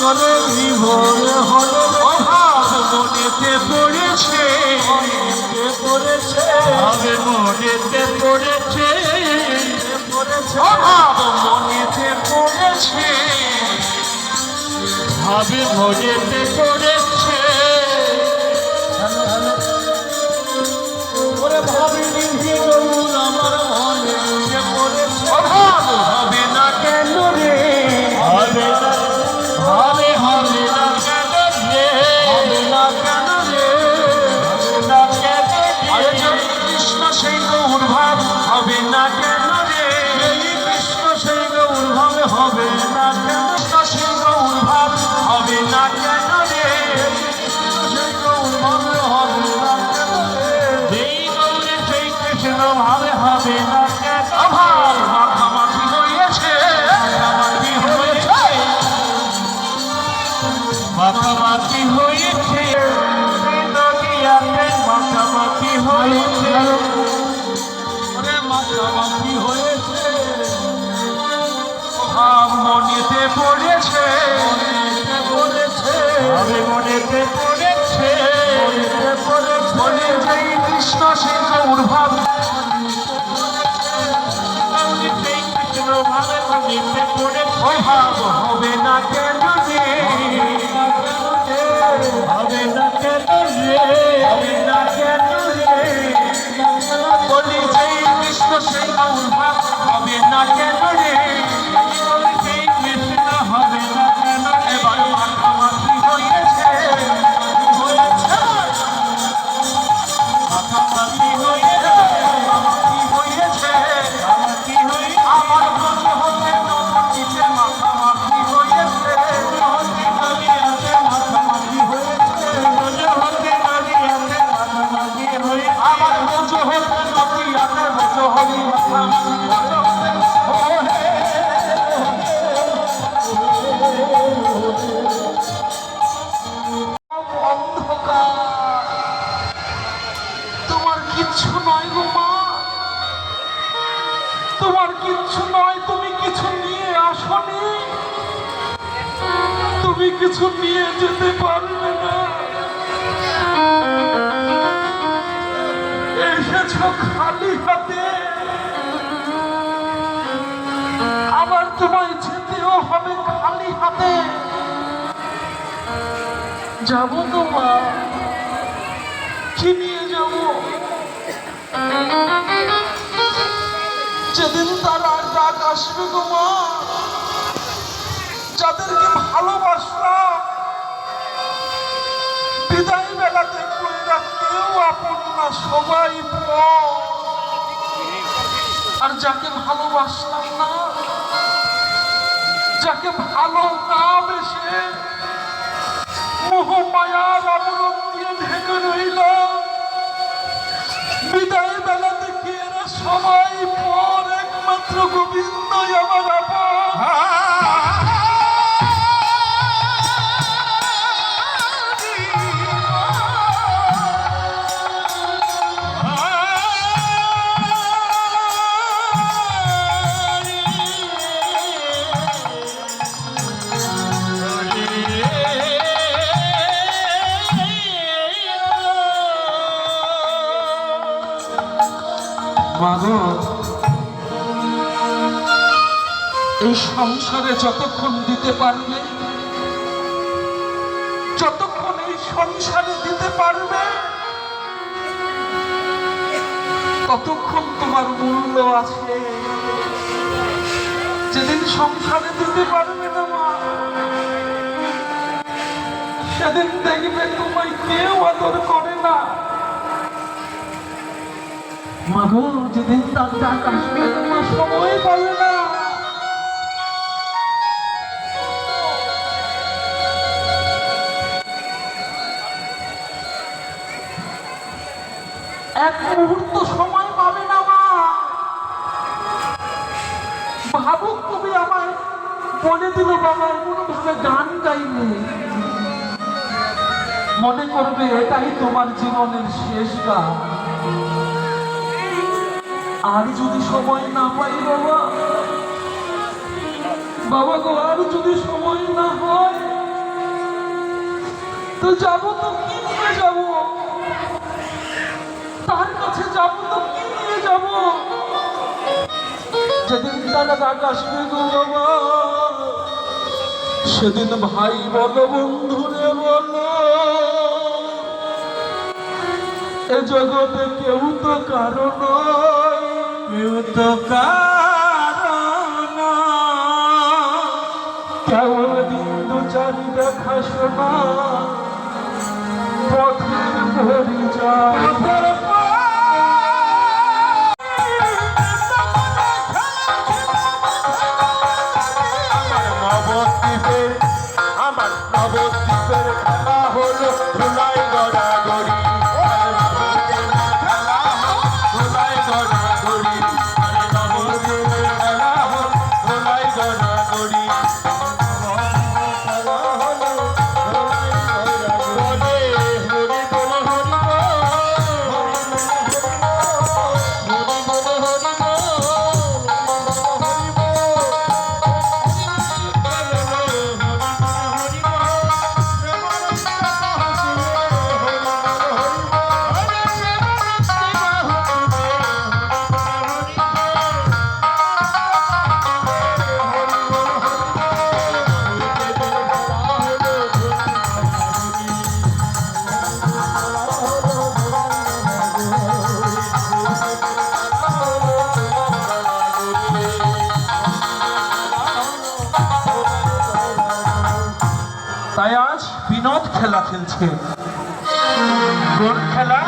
করে বিভোর হলো অভাব মনেতে পড়েছে মনেতে পড়েছে ভাবে মনেতে পড়েছে। পড়েছে অভাব মনেতে পড়েছে। ভাবে মনেতে পড়েছে। কৃষ্ণ ভাবে হবে না অভাব মাখামাখি হয়েছে মাখামাখি হয়েছে। মাখামাখি হয়েছে মাখামাখি হয়েছে। মাখামাখি হয়েছে। ভাব মনেতে পড়েছে মনেতে পড়েছে। মনেতে পড়েছে। ভাবে মনেতে পড়েছে হবে না কেন রে? আসনি তুমি কিছু নিয়ে যেতে পারবে না। এসেছ খালি হাতে। আবার তোমায় যেতেও হবে খালি হাতে। যাব তো মা। কি নিয়ে যাব? যেদিন তার ডাক আসবে গো মা যাদেরকে ভালোবাসলাম বিদায় বেলাতে কইরা কেউ আপন না, সবাই। আর যাকে ভালোবাসলাম না, যাকে ভালো না বেশে, মোহ মায়ার আবরণ দিয়ে ঢেকে রইল বিদায় বেলা দেখি এরা সবাই পর, একমাত্র গোবিন্দই আমার আপন মাগো এই সংসারে যতক্ষণ দিতে পারবে, যতক্ষণ এই সংসারে দিতে পারবে, ততক্ষণ তোমার মূল্য আছে। যেদিন সংসারে দিতে পারবে না মা, সেদিন দেখবে তোমায় কেউ আদর করে না। মাগো, যেদিন তার ডাক আসবে সময় পাবে না। এক মুহূর্ত সময় পাবে না মা। ভাবুক তুমি আমায়, বলে দিল বাবা এমন ভাবে গান গাইলে মনে করবে এটাই তোমার জীবনের শেষ গান। আর যদি সময় না পাই বাবা বাবা গো, আর যদি সময় না হয় যাব তো কি নিয়ে যাব। তার কাছে যাব তো কি নিয়ে যাব। যেদিন তারা রাগ আসবে গো বাবা, সেদিন ভাই বলো, বন্ধুরে বলো। এ জগতে কেউ তো কারণ কেউ তো কারণ কেমন দিন দু চারি দেখা শোনা পথের পরিচয় আমার তাই আজ বিনোদ খেলা খেলছে। কোন খেলা